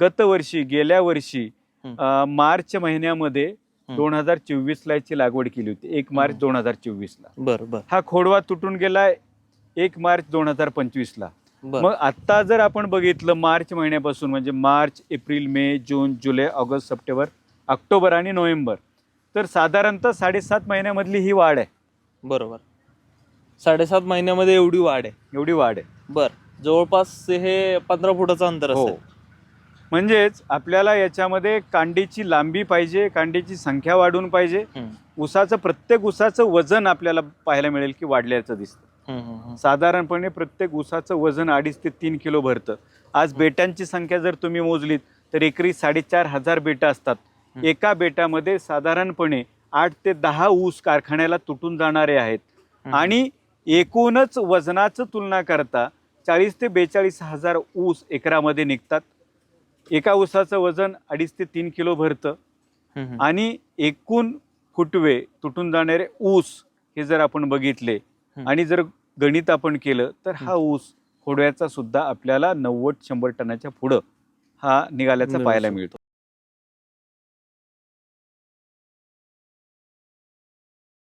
गतवर्षी गेल्या वर्षी. अ, मार्च महिन्यामध्ये. दोन हजार चोवीस ला याची लागवड केली होती. एक मार्च. दोन हजार चोवीस ला बर बर. हा खोडवा तुटून गेलाय एक मार्च दोन हजार पंचवीस ला बर. मग आता जर आपण बघितलं मार्च महिन्यापासून म्हणजे मार्च एप्रिल मे जून जुलै ऑगस्ट सप्टेंबर ऑक्टोबर आणि नोव्हेंबर तर साधारणतः साडेसात महिन्यामधली ही वाढ आहे. बरोबर. साडेसात महिन्यामध्ये एवढी वाढ आहे. एवढी वाढ आहे. बर. जवळपास हे पंधरा फुटाचं अंतर हो. असेल. म्हणजेच आपल्याला याच्यामध्ये कांडीची लांबी पाहिजे कांडीची संख्या वाढून पाहिजे. ऊसाचं प्रत्येक ऊसाचं वजन आपल्याला पाहायला मिळेल की वाढल्याचं दिसतं. साधारणपणे प्रत्येक ऊसाचं वजन अडीच ते तीन किलो भरतं आज बेटांची संख्या जर तुम्ही मोजलीत तर एकरी साडेचार हजार बेटं असतात. एका बेटामध्ये साधारणपणे आठ ते दहा ऊस कारखान्याला तुटून जाणारे आहेत. आणि एकूणच वजनाचं तुलना करता चाळीस ते बेचाळीस हजार ऊस एकरामध्ये निघतात एका ऊसाचं वजन अडीच ते तीन किलो भरतं. आणि एकूण फुटवे तुटून जाणारे ऊस हे जर आपण बघितले. आणि जर गणित आपण केलं तर हा ऊस खोडव्याचा सुद्धा आपल्याला नव्वद शंभर टनाच्या पुढं हा निघाल्याचा पाहायला. मिळतो